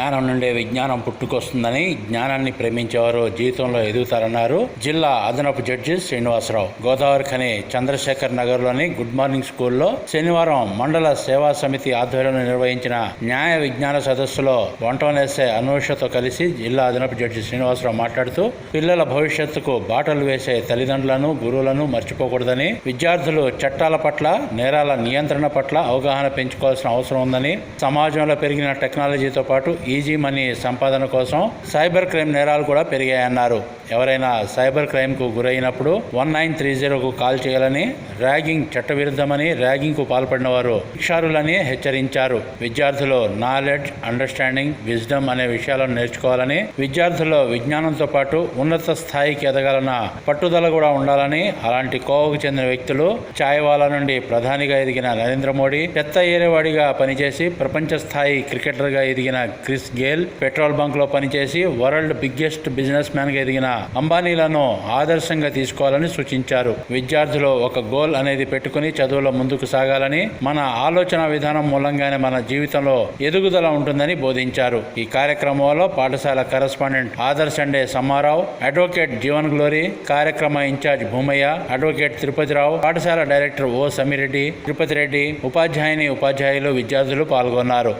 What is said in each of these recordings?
జ్ఞానం నుండే విజ్ఞానం పుట్టుకొస్తుందని జ్ఞానాన్ని ప్రేమించేవారు జీవితంలో ఎదుగుతారన్నారు జిల్లా అదనపు జడ్జి శ్రీనివాసరావు. గోదావరి ఖని చంద్రశేఖర్ నగర్లోని గుడ్ మార్నింగ్ స్కూల్లో శనివారం మండల సేవా సమితి ఆధ్వర్యంలో నిర్వహించిన న్యాయ విజ్ఞాన సదస్సులో వంటనేసే అనూషతో కలిసి జిల్లా అదనపు జడ్జి శ్రీనివాసరావు మాట్లాడుతూ పిల్లల భవిష్యత్తుకు బాటలు వేసే తల్లిదండ్రులను గురువులను మర్చిపోకూడదని విద్యార్థులు చట్టాల పట్ల నేరాల నియంత్రణ పట్ల అవగాహన పెంచుకోవాల్సిన అవసరం ఉందని సమాజంలో పెరిగిన టెక్నాలజీతో పాటు ఈజీ మనీ సంపాదన కోసం సైబర్ క్రైమ్ నేరాలు కూడా పెరిగాయన్నారు. ఎవరైనా సైబర్ క్రైమ్కు గురైనప్పుడు వన్ నైన్ త్రీ జీరోకు కాల్ చేయాలని ర్యాగింగ్ చట్టవిరుద్ధమని ర్యాగింగ్కు పాల్పడిన వారు శిక్షారులని హెచ్చరించారు. విద్యార్థులు నాలెడ్జ్ అండర్స్టాండింగ్ విజ్డమ్ అనే విషయాలను నేర్చుకోవాలని విద్యార్థుల్లో విజ్ఞానంతో పాటు ఉన్నత స్థాయికి ఎదగాలన్న పట్టుదల కూడా ఉండాలని అలాంటి కోవకు చెందిన వ్యక్తులు ఛాయవాలా నుండి ప్రధానిగా ఎదిగిన నరేంద్ర మోడీ చెత్త ఏరేవాడిగా పనిచేసి ప్రపంచ స్థాయి క్రికెటర్గా ఎదిగిన క్రిస్ గేల్ పెట్రోల్ బంక్లో పనిచేసి వరల్డ్ బిగ్గెస్ట్ బిజినెస్ మ్యాన్గా ఎదిగిన అంబానీలను ఆదర్శంగా తీసుకోవాలని సూచించారు. విద్యార్థులు ఒక గోల్ అనేది పెట్టుకుని చదువులో ముందుకు సాగాలని మన ఆలోచన విధానం మూలంగానే మన జీవితంలో ఎదుగుదల ఉంటుందని బోధించారు. ఈ కార్యక్రమంలో పాఠశాల correspondent Adarsh Ande Sammarao advocate Jeevan Glory కార్యక్రమ ఇన్ఛార్జ్ భూమయ్య అడ్వకేట్ తిరుపతిరావు పాఠశాల డైరెక్టర్ ఓ సమిరెడ్డి తిరుపతి రెడ్డి ఉపాధ్యాయుని ఉపాధ్యాయులు విద్యార్థులు పాల్గొన్నారు.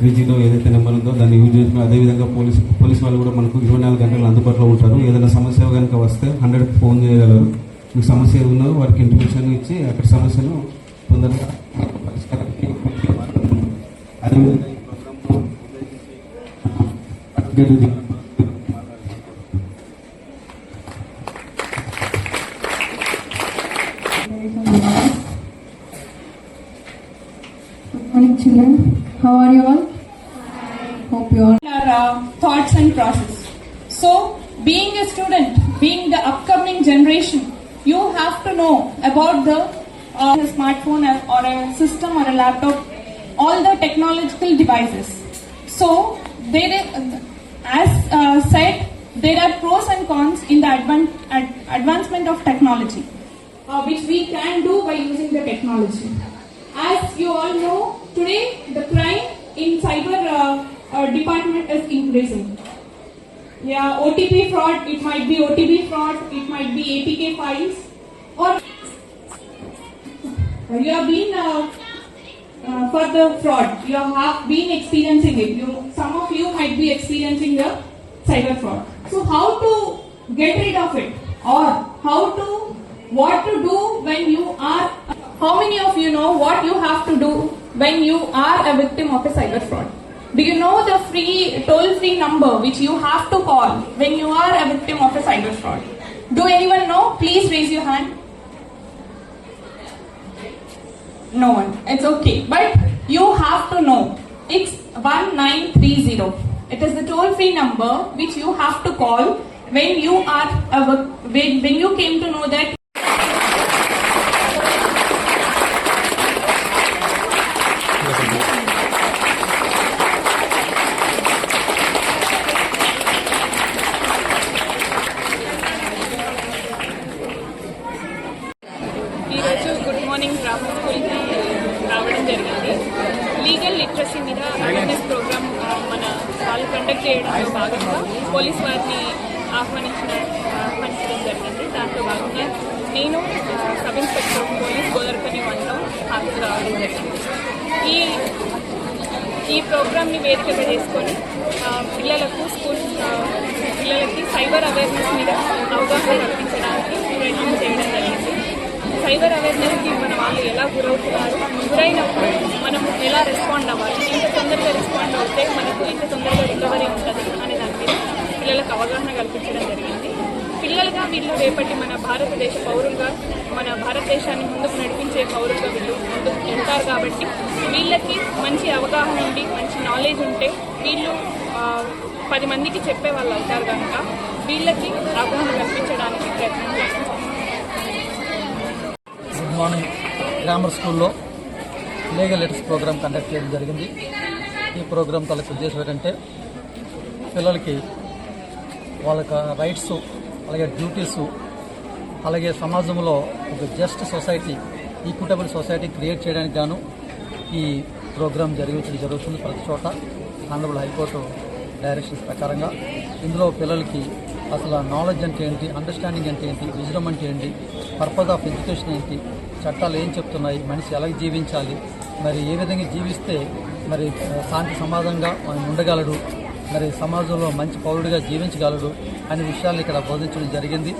త్రీ ఏదైతే నెంబర్ ఉందో దాన్ని యూజ్ చేసుకుని అదేవిధంగా పోలీస్ పోలీస్ వాళ్ళు కూడా మనకు ఇరవై నాలుగు గంటలు అందుబాటులో ఉంటారు ఏదైనా సమస్య కనుక వస్తే హండ్రెడ్ ఫోన్ చేయగలరు మీకు సమస్య ఏది వారికి ఇంటిమేషన్ ఇచ్చి అక్కడ సమస్యను తొందరగా అదేవిధంగా Good morning, children. How are you all? Uh, thoughts and process. So, being a student, being the upcoming generation, you have to know about the uh, smartphone or a system or a laptop, all the technological devices. So, there as uh, said, there are pros and cons in the advan- ad- advancement of technology, uh, which we can do by using the technology. As you all know, today the crime in cyber uh, department is increasing. Yeah, OTP fraud, it might be OTP fraud, it might be APK files, or you have been uh, uh, for the fraud, you have been experiencing it. You, some of you might be experiencing the cyber fraud. So, how to get rid of it, or how to, what to do when you are, how many of you know what you have to do when you are a victim of a cyber fraud? Do you know the free toll free number which you have to call when you are a victim of a cyber fraud? Do anyone know? Please raise your hand. No one. It's okay. But you have to know. It's 1930. It is the toll free number which you have to call when you are when, when you came to know that ఈరోజు good morning grammar స్కూల్కి రావడం జరిగింది. Legal literacy మీద awareness programme మన వాళ్ళు conduct చేయడంలో భాగంగా police వారిని ఆహ్వానించిన ఆహ్వానించడం జరిగింది. దాంట్లో భాగంగా నేను సబ్ ఇన్స్పెక్టర్ పోలీస్ గోదర్కని వన్లో హాజరు రావడం జరిగింది. ఈ ఈ ప్రోగ్రామ్ని వేదికగా చేసుకొని పిల్లలకు స్కూల్ పిల్లలకి సైబర్ అవేర్నెస్ మీద అవగాహన కల్పించడానికి ప్రయత్నం చేయడం జరిగింది. సైబర్ అవేర్నెస్కి మన వాళ్ళు ఎలా గురవుతున్నారు గురైనప్పుడు మనం ఎలా రెస్పాండ్ అవ్వాలి? ఎంత తొందరగా రెస్పాండ్ అవుతే మనకు ఎంత తొందరగా రికవరీ ఉంటుంది అనే దాని మీద పిల్లలకు అవగాహన కల్పించడం జరిగింది. పిల్లలుగా వీళ్ళు రేపటి మన భారతదేశ పౌరులుగా మన భారతదేశాన్ని ముందుకు నడిపించే పౌరులుగా వీళ్ళు ముందుకు వెళ్తారు కాబట్టి వీళ్ళకి మంచి అవగాహన ఉండి మంచి నాలెడ్జ్ ఉంటే వీళ్ళు పది మందికి చెప్పే వాళ్ళు అవుతారు కనుక వీళ్ళకి అవగాహన కల్పించడానికి ప్రయత్నం చేస్తాం మార్నింగ్ గ్రామర్ స్కూల్లో లీగల్ లెటర్స్ ప్రోగ్రాం కండక్ట్ చేయడం జరిగింది. ఈ ప్రోగ్రాం తలకు ఉద్దేశం ఏంటంటే పిల్లలకి వాళ్ళ రైట్స్ అలాగే డ్యూటీస్ అలాగే సమాజంలో ఒక just society equitable society create చేయడానికి గాను ఈ ప్రోగ్రాం జరిగించడం జరుగుతుంది ప్రతి చోట. ఆనరబుల్ హైకోర్టు డైరెక్షన్స్ ప్రకారంగా ఇందులో పిల్లలకి అసలు నాలెడ్జ్ అంటే ఏంటి అండర్స్టాండింగ్ అంటే ఏంటి విజడం అంటే ఏంటి పర్పస్ ఆఫ్ ఎడ్యుకేషన్ ఏంటి చట్టాలు ఏం చెప్తున్నాయి మనిషి ఎలా జీవించాలి మరి ఏ విధంగా జీవిస్తే మరి శాంతి సమాజంగా మనం ఉండగలడు మరి సమాజంలో మంచి పౌరుడిగా జీవించగలడు అనే విషయాలు ఇక్కడ బోధించడం జరిగింది.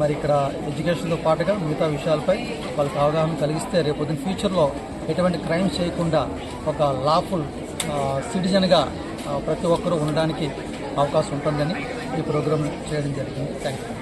మరి ఇక్కడ ఎడ్యుకేషన్తో పాటుగా మిగతా విషయాలపై వాళ్ళకి అవగాహన కలిగిస్తే రేపొద్దున ఫ్యూచర్లో ఎటువంటి క్రైమ్స్ చేయకుండా ఒక లాఫుల్ సిటిజన్గా ప్రతి ఒక్కరూ ఉండడానికి అవకాశం ఉంటుందని ఈ ప్రోగ్రామ్ చేయడం జరిగింది. Thank you